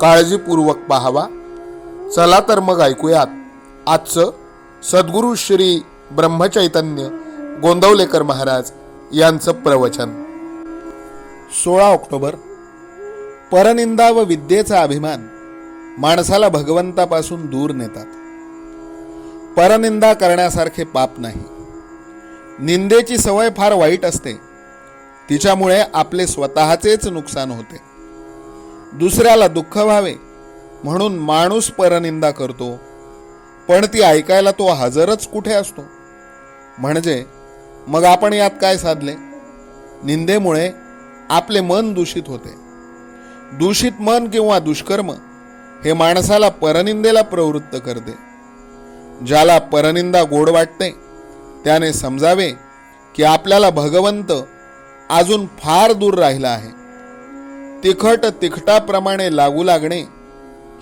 काळजीपूर्वक पाहावा. चला तर मग ऐकूयात. आजचं सद्गुरू श्री ब्रह्मचैतन्य गोंदवलेकर महाराज यांचं प्रवचन. सोळा ऑक्टोबर. परनिंदा व विद्येचा अभिमान माणसाला भगवंतापासून दूर नेतात. परनिंदा करण्यासारखे पाप नाही. निंदेची सवय फार वाईट असते. तिच्यामुळे आपले स्वतःचेच नुकसान होते. दुसऱ्याला दुःख व्हावे म्हणून माणूस परनिंदा करतो पण ती ऐकायला तो हजरच कुठे असतो? म्हणजे मग आपण यात काय साधले? निंदेमुळे आपले मन दूषित होते. दूषित मन किंवा दुष्कर्म हे माणसाला परनिंदेला प्रवृत्त करते. ज्याला परनिंदा गोड वाटते त्याने समजावे की आपल्याला भगवंत अजून फार दूर राहिला आहे. तिखट तिखटाप्रमाणे लागू लागणे.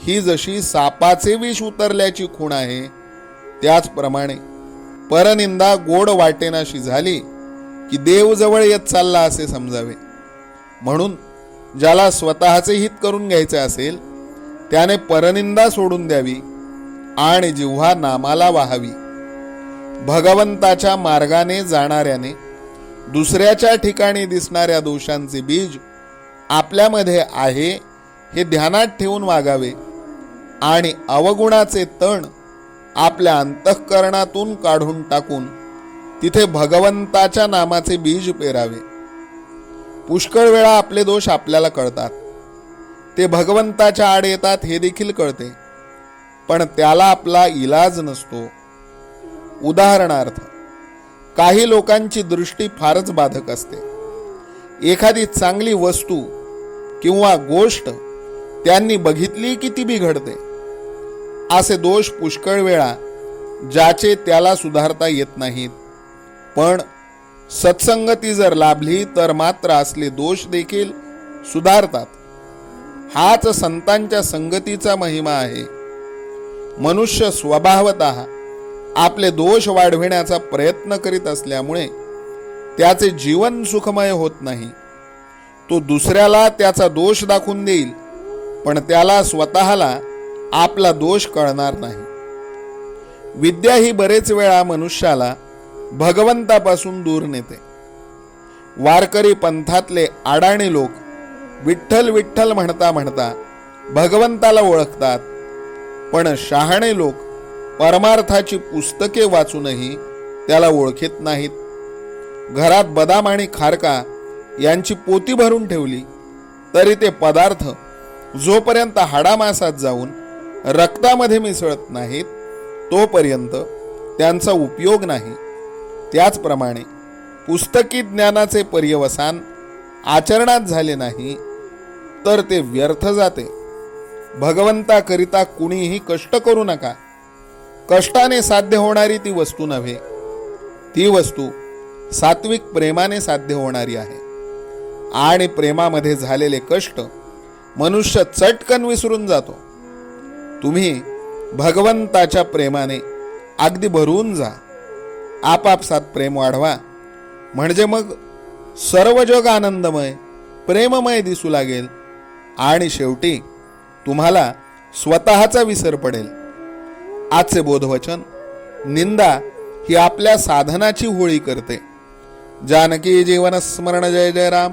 ही जशी सापाचे विष उतरल्याची खूण आहे त्याचप्रमाणे परनिंदा गोड वाटेनाशी झाली की देवजवळ येत चालला असे समजावे. म्हणून ज्याला स्वतःचे हित करून घ्यायचे असेल त्याने परनिंदा सोडून द्यावी आणि जिव्हा नामाला वाहावी. भगवंताच्या मार्गाने जाणाऱ्याने दुसऱ्याच्या ठिकाणी दिसणाऱ्या दोषांचे बीज आपल्यामध्ये आहे हे ध्यानात ठेवून वागावे. आणि अवगुणाचे तण आपल्या अंतःकरणातून काढून टाकून तिथे भगवंताच्या नामाचे बीज पेरावे. पुष्कळ वेळा आपले दोष आपल्याला कळतात. ते भगवंताच्या आड येतात हे देखील कळते. पण त्याला आपला इलाज नसतो. उदाहरणार्थ काही लोकांची दृष्टी फारच बाधक असते. एखादी चांगली वस्तू किंवा गोष्ट त्यांनी बघितली की ती बिघडते. असे दोष पुष्कळ वेळा ज्याचे त्याला सुधारता येत नाहीत. पण सत्संगती जर लाभली तर मात्र असले दोष देखील सुधारतात. हाच संतांच्या संगतीचा महिमा आहे. मनुष्य स्वभावत आपले दोष वाढविण्याचा प्रयत्न करीत असल्यामुळे त्याचे जीवन सुखमय होत नाही. तो दुसऱ्याला त्याचा दोष दाखवून देईल पण त्याला स्वतःला आपला दोष कळणार नाही. विद्या ही बरेच वेळा मनुष्याला भगवंतापासून दूर नेते. वारकरी पंथातले आडाणे लोक विठ्ठल विठ्ठल म्हणता म्हणता भगवंताला ओळखतात पण शहाणे लोक परमार्थाची पुस्तके वाचूनही त्याला ओळखीत नाहीत. घरात बदाम आणि खारका यांची पोती भरून ठेवली तरी ते पदार्थ जोपर्यंत हाडामासात जाऊन रक्तामध्ये मिसळत नाहीत तोपर्यंत त्यांचा उपयोग नाही. त्याचप्रमाणे पुस्तकी ज्ञानाचे पर्यवसान आचरणात झाले नाही तर ते व्यर्थ जाते. भगवंताकरिता कुणीही कष्ट करू नका. कष्टाने साध्य होणारी ती वस्तू नव्हे ती वस्तू सात्विक प्रेमाने साध्य होणारी आहे. आणि प्रेमामध्ये झालेले कष्ट मनुष्य चटकन विसरून जातो. तुम्ही भगवंताच्या प्रेमाने अगदी भरून जा. आपापसात प्रेम वाढवा. म्हणजे मग सर्व जग आनंदमय प्रेममय दिसू लागेल. आणि शेवटी तुम्हाला स्वतःचा विसर पडेल. आजचे बोधवचन निंदा ही आपल्या साधनाची होळी करते. जानकी जीवन स्मरण जय जय राम.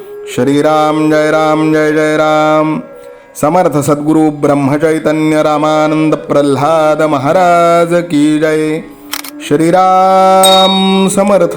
श्रीराम जय राम जय जय राम। समर्थ सद्गुरु ब्रह्मचैतन्य रामानंद प्रल्हाद महाराज की जय। श्रीराम समर्थ।